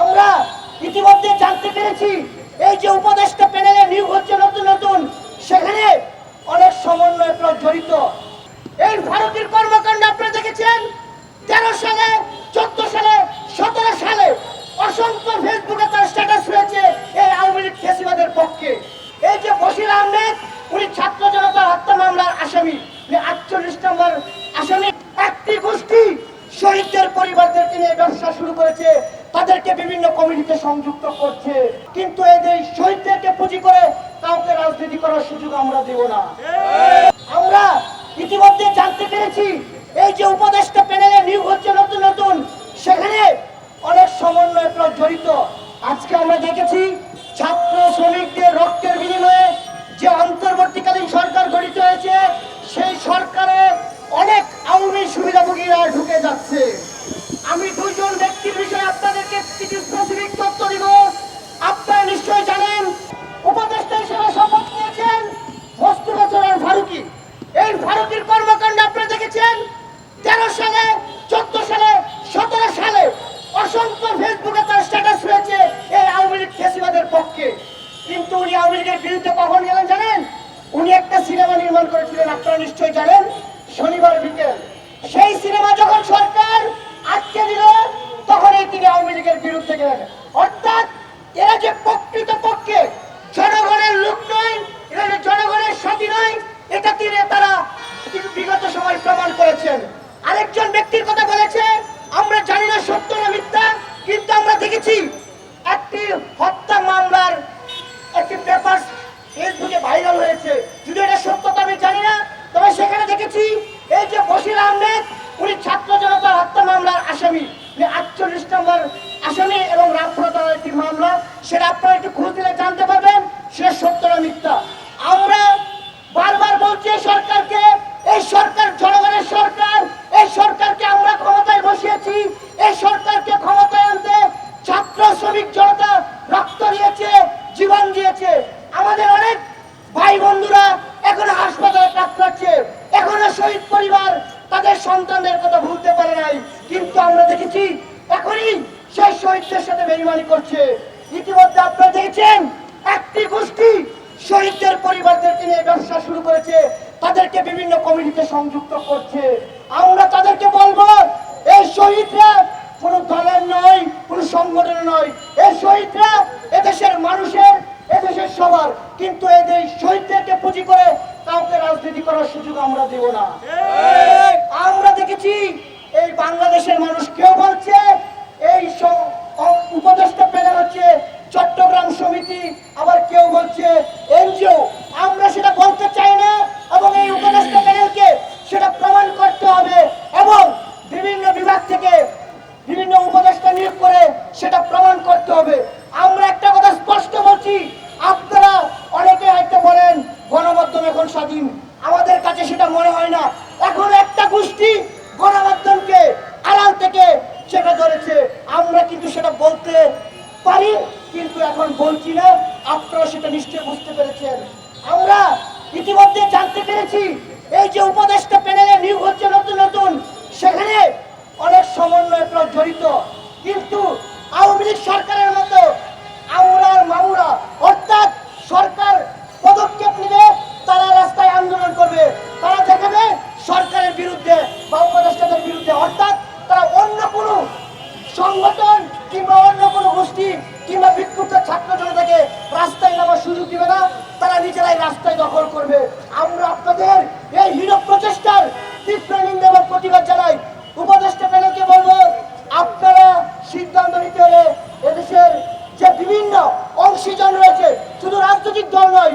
আমরা ইতিমধ্যে জানতে পেরেছি, এই যে উপদেষ্টা প্যানেলে নিয়োগ হচ্ছে নতুন নতুন, সেখানে অনেক সমন্বয় জড়িত। এই ভারতের কর্মকাণ্ড আপনারা দেখেছেন? তেরো সালে, চোদ্দ সালে, সতেরো সালে অসংখ্য ফেসবুকে তার স্ট্যাটাস রয়েছে এই আওয়ামী লীগ ফেসিবাদের পক্ষে। এই যে বশির আহমেদ, উনি ছাত্র জনতা হত্যা মামলার আসামি আটচল্লিশ নম্বর আসামি। একটি গোষ্ঠী শহীদদের পরিবারদেরকে নিয়ে ব্যবসা শুরু করেছে। তাদেরকে বিভিন্ন কমিটিতে সংযুক্ত করছে। কিন্তু এদের শহীদদেরকে পুঁজি করে কাউকে রাজনীতি করার সুযোগ আমরা দেব না। আমরা ইতিমধ্যে জানতে পেরেছি, এই যে উপদেষ্টা প্যানেলে নিয়োগ হচ্ছে নতুন নতুন, সেখানে অনেক সমন্বয় জড়িত। আজকে আমরা দেখেছি ছাত্র শ্রমিকদের রক্তের বিনিময়ে যে অন্তর্বর্তীকালীন বিরুদ্ধে কখন গেলেন জানেন? উনি একটা সিনেমা নির্মাণ করেছিলেন, আপনারা নিশ্চয়ই জানেন, শনিবার বিকেল। সেই সিনেমা যখন সরকার আটকে দিল, তখনই তিনি আওয়ামী লীগের বিরুদ্ধে গেলেন। অর্থাৎ এরা যে প্রকৃত পক্ষে জনগণের লোক নয়, এরা যে জনগণের সাথী নয়, এটা তিনি তারা বিগত সময় প্রমাণ করেছেন। আরেকজন ব্যক্তির কথা বলেছে, আমরা জানি না সত্য না মিথ্যা, কিন্তু আমরা দেখেছি একটি উনি ছাত্র জনতা হত্যা মামলার আসামি আটচল্লিশ নম্বর আসামি এবং রাফরতার একটি মামলা, সে রাপ্রা একটু খোঁজ দিলে জানতে পারবেন। বেইমানি করছে। ইতিমধ্যে আপনারা দেখেছেন একটি গোষ্ঠী শহীদদের পরিবারদেরকে নিয়ে ব্যবসা শুরু করেছে তাদেরকে বিভিন্ন কমিটিতে সংযুক্ত করছে। আমরা তাদেরকে বলব এই শহীদরা কোনো দলের নয় কোনো সংগঠনের নয়। এই শহীদরা এদেশের মানুষের এদেশের সবার। কিন্তু এদের শহীদদেরকে পুঁজি করে কাউকে রাজনীতি করার সুযোগ আমরা দেব না। আমরা দেখেছি এই বাংলাদেশের গোষ্ঠী গণমাধ্যমকে আড়াল থেকে সেটা ধরেছে। আমরা কিন্তু সেটা বলতে পারি, কিন্তু এখন বলছি না। আপনারা সেটা নিশ্চয়ই বুঝতে পেরেছেন। আমরা ইতিমধ্যে জানতে পেরেছি, এই যে উপদেশটা প্যানেলে নিয়োগ হচ্ছে নতুন নতুন। সংগঠন কিংবা অন্য কোনো গোষ্ঠী কিংবা বিক্ষুব্ধ ছাত্র জনতাকে রাস্তায় নামার সুযোগ দিবে না, তারা নিজেরাই রাস্তায় দখল করবে। আমরা আপনাদের এই হীন প্রচেষ্টার তীব্র নিন্দা এবং প্রতিবাদ জানাই। উপদেষ্টা প্যানেলকে বলব, আপনারা সিদ্ধান্ত নিতে হলে এদেশের যে বিভিন্ন অংশীজন রয়েছে, শুধু রাজনৈতিক দল নয়